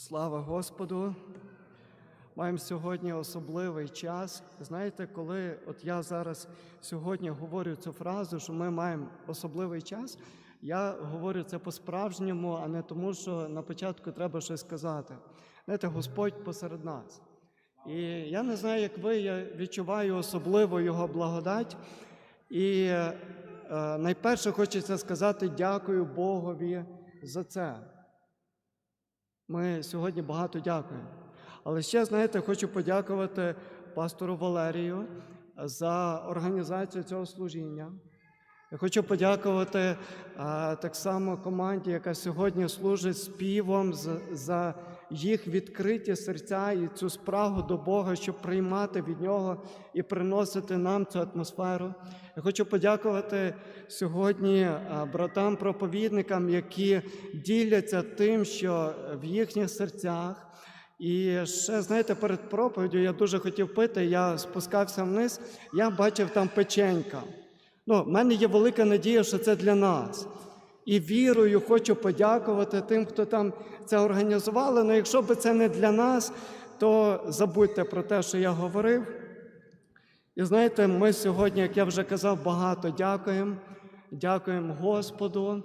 Слава Господу! Маємо сьогодні особливий час. Знаєте, коли от я зараз сьогодні говорю цю фразу, що ми маємо особливий час, я говорю це по-справжньому, а не тому, що на початку треба щось сказати. Знаєте, Господь посеред нас. І я не знаю, як ви, я відчуваю особливо Його благодать. І е, найперше хочеться сказати дякую Богові за це. Ми сьогодні багато дякуємо. Але ще, знаєте, хочу подякувати пастору Валерію за організацію цього служіння. Я хочу подякувати а, так само команді, яка сьогодні служить співом за, за їх відкриті серця і цю спрагу до Бога, щоб приймати від Нього і приносити нам цю атмосферу. Я хочу подякувати сьогодні братам-проповідникам, які діляться тим, що в їхніх серцях. І ще, знаєте, перед проповіддю я дуже хотів пити, я спускався вниз, я бачив там печенька. Ну, в мене є велика надія, що це для нас. І вірою хочу подякувати тим, хто там це організували. Ну, якщо б це не для нас, то забудьте про те, що я говорив. І знаєте, ми сьогодні, як я вже казав, багато дякуємо, дякуємо Господу.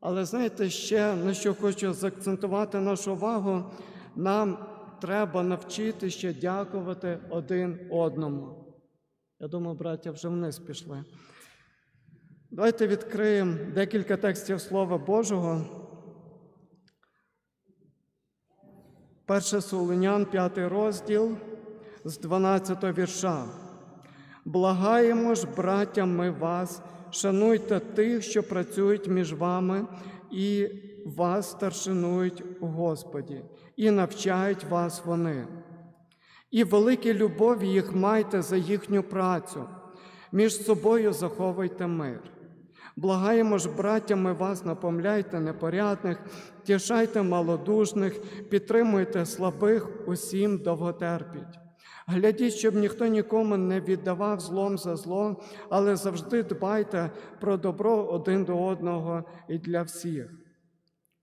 Але знаєте, ще на що хочу заакцентувати нашу увагу, нам треба навчитися дякувати один одному. Я думаю, браття вже вниз пішли. Давайте відкриємо декілька текстів Слова Божого. Перше Солонян, п'ятий розділ з 12 вірша. Благаємо ж, браття, ми вас, шануйте тих, що працюють між вами, і вас старшинують у Господі, і навчають вас вони. І великі любові їх майте за їхню працю, між собою заховуйте мир. Благаємо ж, браттями, вас, напомляйте непорядних, тішайте малодушних, підтримуйте слабих, усім довготерпіть. Глядіть, щоб ніхто нікому не віддавав злом за зло, але завжди дбайте про добро один до одного і для всіх.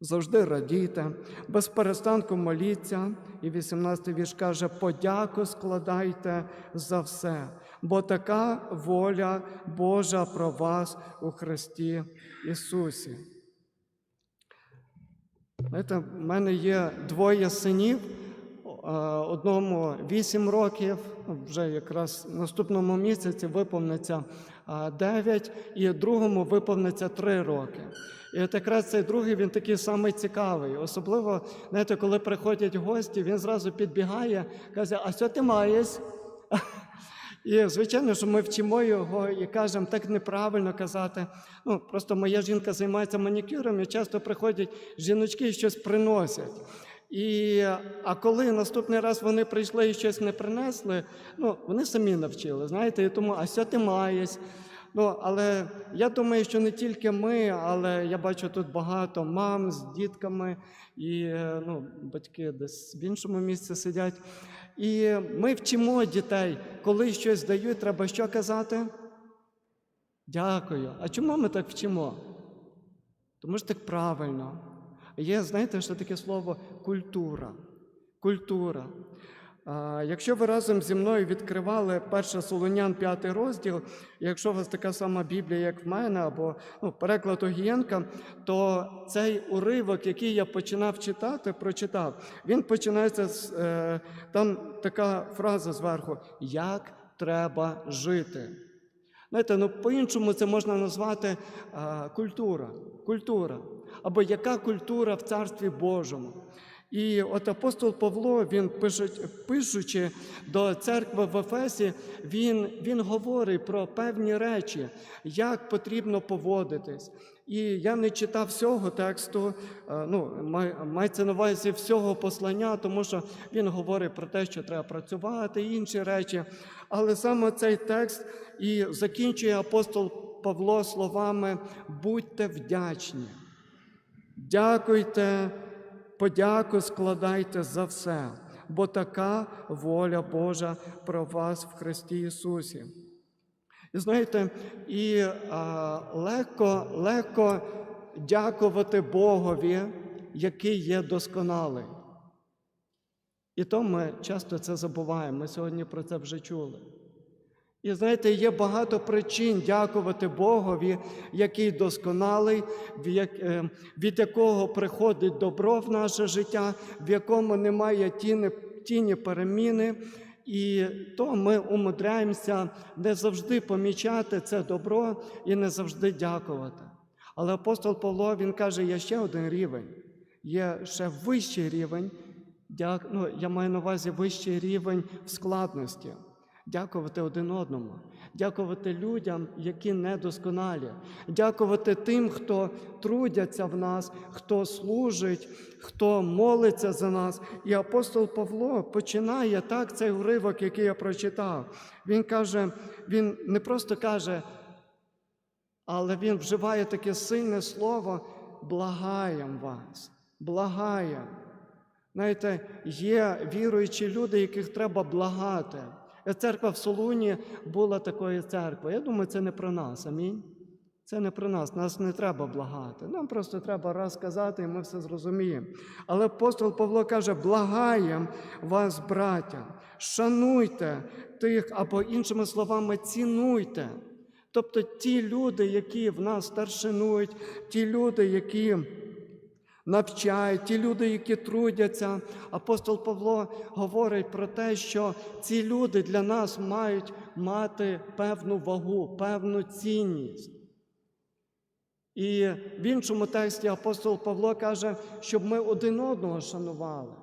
Завжди радійте, без перестанку моліться. І 18-й вірш каже: подяку складайте за все, бо така воля Божа про вас у Христі Ісусі. Знаєте, в мене є двоє синів, одному 8 років, вже якраз в наступному місяці виповниться 9, і другому виповниться 3 роки. І от якраз цей другий він такий самий цікавий. Особливо, знаєте, коли приходять гості, він зразу підбігає, каже, а що ти маєш? І, звичайно, що ми вчимо його і кажемо, так неправильно казати. Ну, Просто моя жінка займається манікюром, і часто приходять жіночки і щось приносять. І, А коли наступний раз вони прийшли і щось не принесли, ну, вони самі навчили, знаєте, і тому, а що ти маєш? Ну, але я думаю, що не тільки ми, але я бачу тут багато мам з дітками, і ну, батьки десь в іншому місці сидять. І ми вчимо дітей, коли щось дають, треба що казати? Дякую. А чому ми так вчимо? Тому що так правильно. Є, знаєте, що таке слово культура. Культура. Якщо ви разом зі мною відкривали 1 Солонян, 5 розділ, якщо у вас така сама Біблія, як в мене, або ну, переклад Огієнка, то цей уривок, який я починав читати, прочитав, він починається з е, там така фраза зверху: Як треба жити. Знаєте, ну по-іншому це можна назвати а, культура. Культура. Або яка культура в Царстві Божому. І от апостол Павло, він пишучи до церкви в Ефесі, він він говорить про певні речі, як потрібно поводитись. І я не читав всього тексту, ну, мається на увазі всього послання, тому що він говорить про те, що треба працювати, інші речі. Але саме цей текст і закінчує апостол Павло словами: будьте вдячні, дякуйте подяку складайте за все, бо така воля Божа про вас в Христі Ісусі. І знаєте, і а, легко, легко дякувати Богові, який є досконалий. І то ми часто це забуваємо. Ми сьогодні про це вже чули. І знаєте, є багато причин дякувати Богові, який досконалий, е, від якого приходить добро в наше життя, в якому немає тіні, тіні переміни. І то ми умудряємося не завжди помічати це добро і не завжди дякувати. Але апостол Павло він каже, є ще один рівень, є ще вищий рівень, ну, я маю на увазі вищий рівень складності. Дякувати один одному, дякувати людям, які недосконалі, дякувати тим, хто трудяться в нас, хто служить, хто молиться за нас. І апостол Павло починає так цей уривок, який я прочитав. Він каже, він не просто каже, але він вживає таке сильне слово благаєм вас, благаєм. Знаєте, є віруючі люди, яких треба благати. Церква в Солуні була такою церквою. Я думаю, це не про нас. Амінь. Це не про нас, нас не треба благати. Нам просто треба раз сказати, і ми все зрозуміємо. Але апостол Павло каже: благаєм вас, браття, шануйте тих, або іншими словами, цінуйте. Тобто ті люди, які в нас старшинують, ті люди, які навчають, ті люди, які трудяться. Апостол Павло говорить про те, що ці люди для нас мають мати певну вагу, певну цінність. І в іншому тексті апостол Павло каже, щоб ми один одного шанували.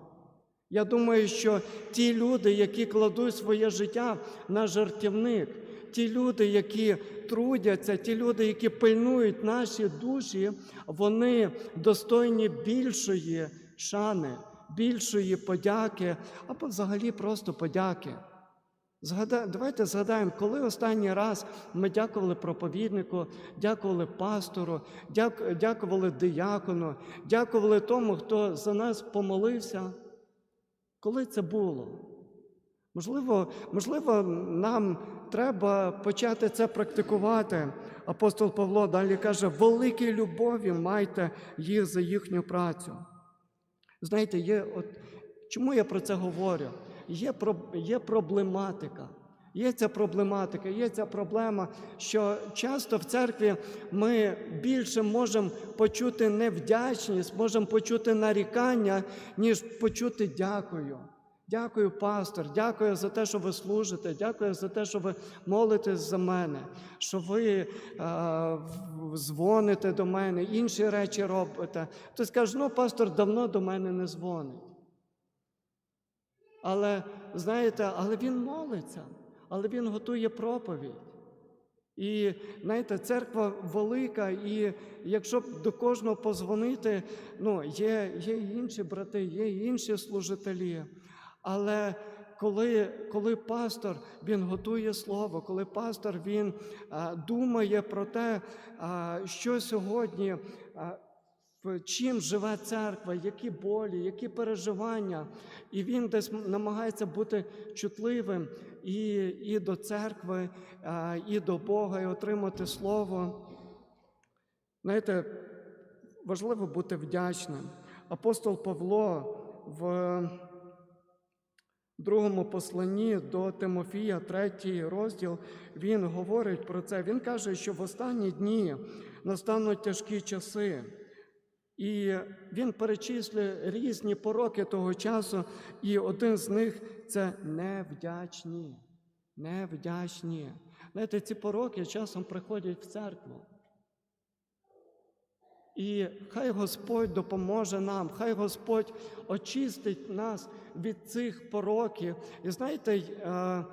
Я думаю, що ті люди, які кладуть своє життя на жертівник, ті люди, які трудяться, ті люди, які пильнують наші душі, вони достойні більшої шани, більшої подяки, або взагалі просто подяки. Давайте згадаємо, коли останній раз ми дякували проповіднику, дякували пастору, дяк... дякували диякону, дякували тому, хто за нас помолився. Коли це було? Можливо, можливо, нам треба почати це практикувати. Апостол Павло далі каже: великій любові майте їх за їхню працю. Знаєте, є от чому я про це говорю? Є, є проблематика. Є ця проблематика, є ця проблема, що часто в церкві ми більше можемо почути невдячність, можемо почути нарікання, ніж почути дякую. Дякую, пастор, дякую за те, що ви служите, дякую за те, що ви молитесь за мене, що ви е, дзвоните до мене, інші речі робите. Ти скажеш, ну, пастор давно до мене не дзвонить. Але знаєте, але він молиться, але він готує проповідь. І знаєте, церква велика, і якщо б до кожного позвонити, ну, є, є інші брати, є інші служителі. Але коли, коли пастор він готує слово, коли пастор він а, думає про те, а, що сьогодні. А, в чим живе церква, які болі, які переживання. І він десь намагається бути чутливим і, і до церкви, а, і до Бога, і отримати слово. Знаєте, важливо бути вдячним. Апостол Павло в другому посланні до Тимофія, третій розділ, він говорить про це. Він каже, що в останні дні настануть тяжкі часи. І він перечислює різні пороки того часу, і один з них це невдячні. Невдячні. Знаєте, ці пороки часом приходять в церкву. І хай Господь допоможе нам, хай Господь очистить нас від цих пороків. І знаєте, е,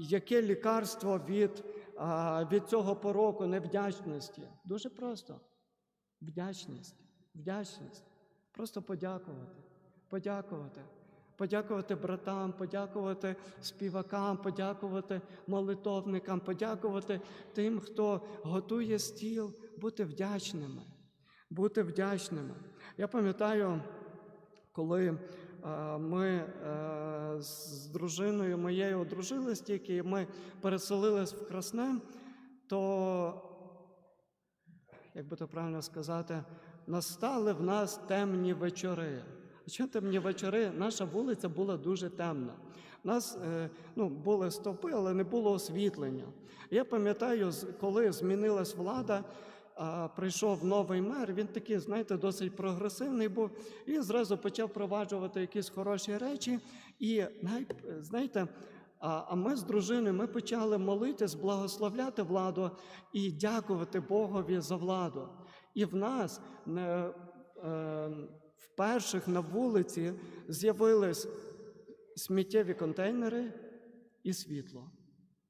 яке лікарство від, е, від цього пороку невдячності? Дуже просто. Вдячність. Вдячність. Просто подякувати. Подякувати. Подякувати братам, подякувати співакам, подякувати молитовникам, подякувати тим, хто готує стіл, бути вдячними. Бути вдячними. Я пам'ятаю, коли е, ми е, з дружиною моєю одружились тільки, ми переселились в Красне, то як би то правильно сказати, настали в нас темні вечори. Що темні вечори, наша вулиця була дуже темна. У нас е, ну, були стовпи, але не було освітлення. Я пам'ятаю, коли змінилась влада, прийшов новий мер, він такий, знаєте, досить прогресивний був. Він зразу почав впроваджувати якісь хороші речі. І знаєте, а, а ми з дружиною ми почали молитись, благословляти владу і дякувати Богові за владу. І в нас не, е, в перших на вулиці з'явились сміттєві контейнери і світло.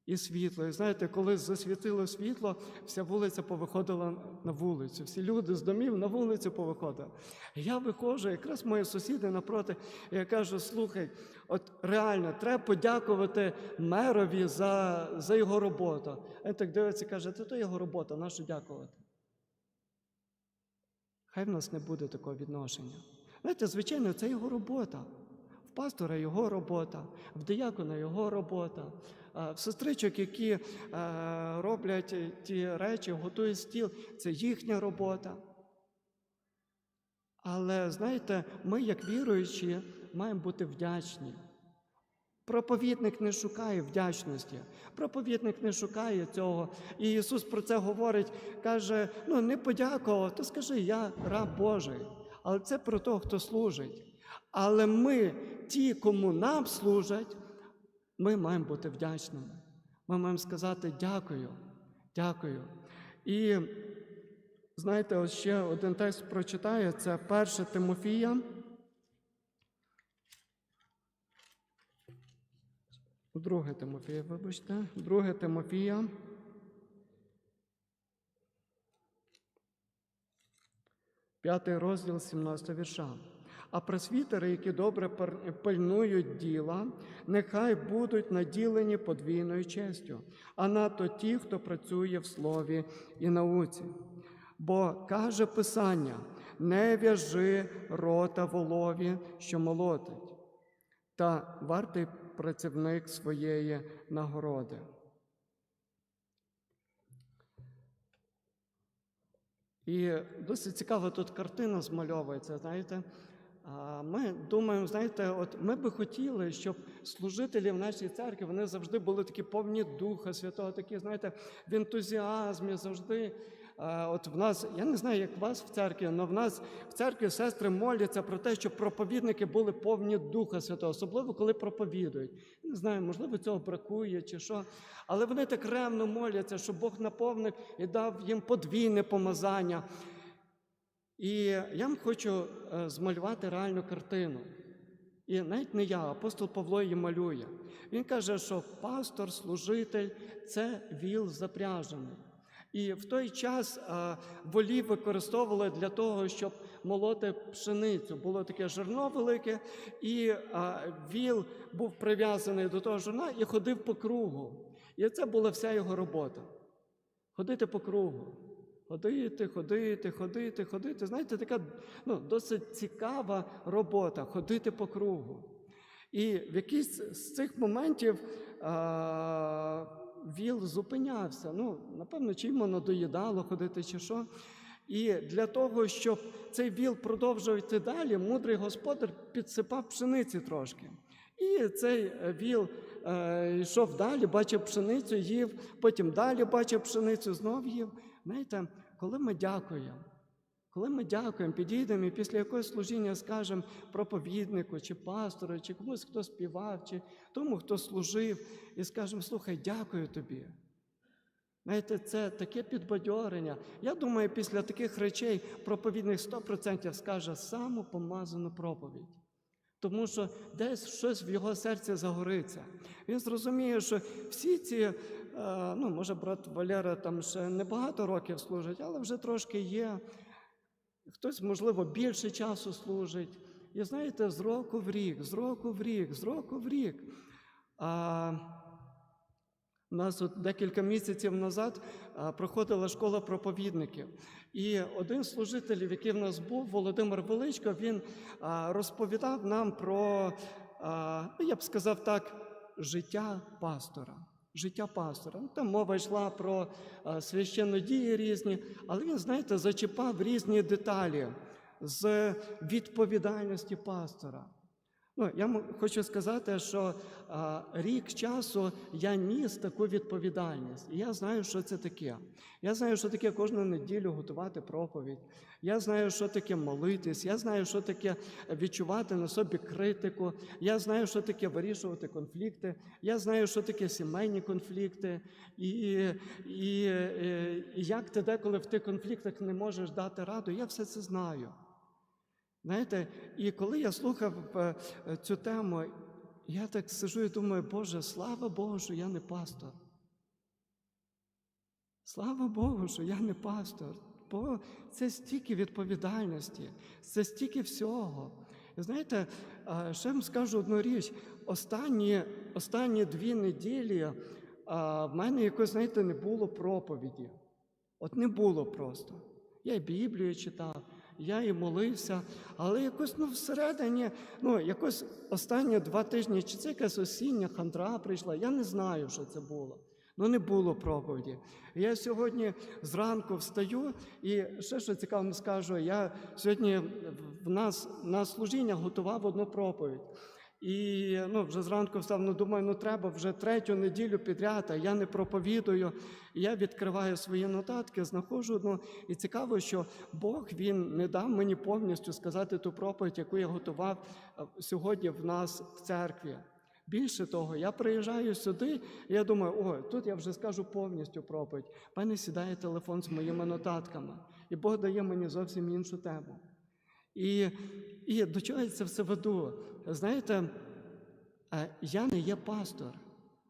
І світло. І знаєте, коли засвітило світло, вся вулиця повиходила на вулицю. Всі люди з домів на вулицю повиходили. Я виходжу, якраз мої сусіди напроти, і я кажу: слухай, от реально, треба подякувати мерові за, за його роботу. Він так дивиться і каже, це то його робота, на що дякувати? Хай в нас не буде такого відношення. Знаєте, звичайно, це його робота. В пастора його робота, в диякона його робота, в сестричок, які е, роблять ті речі, готують стіл, це їхня робота. Але знаєте, ми, як віруючі, маємо бути вдячні. Проповідник не шукає вдячності, проповідник не шукає цього. І Ісус про це говорить, каже: ну не подякував, то скажи, я раб Божий. Але це про того, хто служить. Але ми, ті, кому нам служать, ми маємо бути вдячними. Ми маємо сказати дякую, дякую. І знаєте, ось ще один текст прочитаю, це 1 Тимофія. Друге Тимофія, вибачте, друге Тимофія. П'ятий розділ 17 вірша. А просвітери, які добре пильнують діла, нехай будуть наділені подвійною честю, а надто ті, хто працює в слові і науці. Бо каже Писання: не в'яжи рота волові, що молотить, та вартий працівник своєї нагороди. І досить цікава тут картина змальовується, знаєте. Ми думаємо, знаєте, от ми би хотіли, щоб служителі в нашій церкві вони завжди були такі повні Духа Святого, такі, знаєте, в ентузіазмі завжди. От в нас, я не знаю, як у вас в церкві, але в нас в церкві сестри моляться про те, щоб проповідники були повні Духа Святого, особливо коли проповідують. Не знаю, можливо, цього бракує чи що. Але вони так ревно моляться, щоб Бог наповнив і дав їм подвійне помазання. І я вам хочу е, змалювати реальну картину. І навіть не я, апостол Павло її малює. Він каже, що пастор, служитель це віл запряжений. І в той час а, волів використовували для того, щоб молоти пшеницю. Було таке жерно велике, і віл був прив'язаний до того жерна і ходив по кругу. І це була вся його робота. Ходити по кругу. Ходити, ходити, ходити, ходити. Знаєте, така ну, досить цікава робота ходити по кругу. І в якийсь з цих моментів а, віл зупинявся. Ну, напевно, чи йому надоїдало ходити, чи що. І для того, щоб цей віл продовжував йти далі, мудрий господар підсипав пшениці трошки. І цей е, віл е, йшов далі, бачив пшеницю, їв, потім далі бачив пшеницю, знов їв. Знаєте, коли ми дякуємо, коли ми дякуємо, підійдемо і після якогось служіння скажемо проповіднику, чи пастору, чи комусь, хто співав, чи тому, хто служив, і скажемо, слухай, дякую тобі. Знаєте, це таке підбадьорення. Я думаю, після таких речей проповідник 100% скаже саму помазану проповідь. Тому що десь щось в його серці загориться. Він зрозуміє, що всі ці, ну, може, брат Валера там ще небагато років служить, але вже трошки є. Хтось, можливо, більше часу служить. І знаєте, з року в рік, з року в рік, з року в рік. А, у нас от декілька місяців назад проходила школа проповідників. І один з служителів, який в нас був, Володимир Величко, він розповідав нам про, ну, я б сказав так, життя пастора. Життя пастора. Ну, Там мова йшла про священнодії різні, але він, знаєте, зачіпав різні деталі. з відповідальності пастора. Ну, я хочу сказати, що а, рік часу я ніс таку відповідальність. І я знаю, що це таке. Я знаю, що таке кожну неділю готувати проповідь. Я знаю, що таке молитись. Я знаю, що таке відчувати на собі критику. Я знаю, що таке вирішувати конфлікти. Я знаю, що таке сімейні конфлікти. І, і, і, і як ти деколи в тих конфліктах не можеш дати раду. Я все це знаю. Знаєте, і коли я слухав е, е, цю тему, я так сижу і думаю, Боже, слава Богу, що я не пастор. Слава Богу, що я не пастор. Бо це стільки відповідальності, це стільки всього. І знаєте, е, ще вам скажу одну річ: останні, останні дві неділі в мене якось, знаєте, не було проповіді. От не було просто. Я і Біблію читав, я і молився, але якось ну, всередині, ну, якось останні два тижні, чи це якась осіння хандра прийшла, я не знаю, що це було. Ну, не було проповіді. Я сьогодні зранку встаю, і ще що цікаво скажу, я сьогодні в нас на служіння готував одну проповідь. І ну, вже зранку встав, ну думаю, ну треба вже третю неділю підряд, а я не проповідую. Я відкриваю свої нотатки, знаходжу одну. І цікаво, що Бог він не дав мені повністю сказати ту проповідь, яку я готував е, сьогодні в нас в церкві. Більше того, я приїжджаю сюди, і я думаю, о, тут я вже скажу повністю проповідь. В мене сідає телефон з моїми нотатками, і Бог дає мені зовсім іншу тему. І, і до чого я це все веду? Знаєте, е, я не є пастор.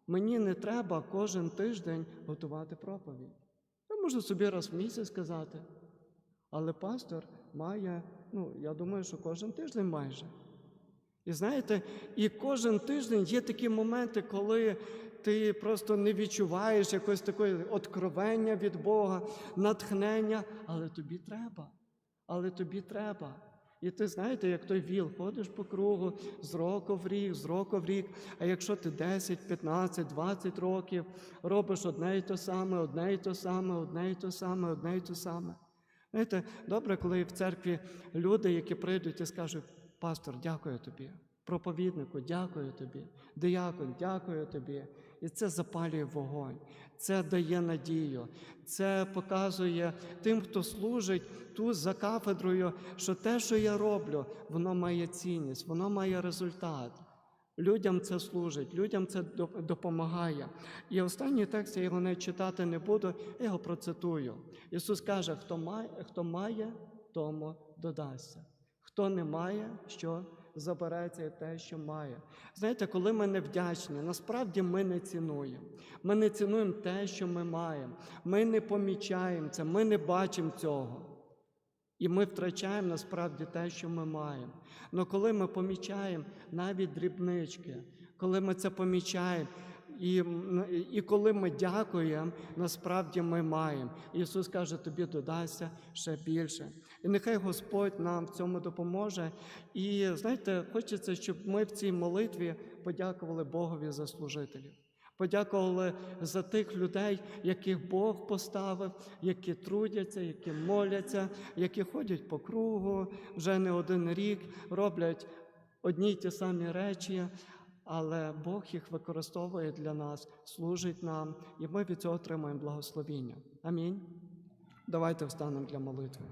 Мені не треба кожен тиждень готувати проповідь. Я можу собі раз в місяць сказати. Але пастор має, ну, я думаю, що кожен тиждень майже. І знаєте, і кожен тиждень є такі моменти, коли ти просто не відчуваєш якось такої откровення від Бога, натхнення, але тобі треба. Але тобі треба. І ти знаєте, як той віл, ходиш по кругу з року в рік, з року в рік. А якщо ти 10, 15, 20 років робиш одне і те саме, одне і те саме, одне і те саме, одне і те саме. Знаєте, добре, коли в церкві люди, які прийдуть і скажуть, пастор, дякую тобі, проповіднику, дякую тобі, диякон, дякую тобі. І це запалює вогонь, це дає надію, це показує тим, хто служить тут за кафедрою, що те, що я роблю, воно має цінність, воно має результат. Людям це служить, людям це допомагає. І останній текст я його не читати не буду, я його процитую. Ісус каже: хто має, хто має тому додасться. Хто не має, що забереться те, що має. Знаєте, коли ми не вдячні, насправді ми не цінуємо. Ми не цінуємо те, що ми маємо. Ми не помічаємо це, ми не бачимо цього. І ми втрачаємо насправді те, що ми маємо. Але коли ми помічаємо навіть дрібнички, коли ми це помічаємо, і, і коли ми дякуємо, насправді ми маємо. Ісус каже, тобі додасться ще більше. І нехай Господь нам в цьому допоможе. І знаєте, хочеться, щоб ми в цій молитві подякували Богові за служителів. Подякували за тих людей, яких Бог поставив, які трудяться, які моляться, які ходять по кругу вже не один рік, роблять одні й ті самі речі, але Бог їх використовує для нас, служить нам, і ми від цього отримаємо благословіння. Амінь. Давайте встанемо для молитви.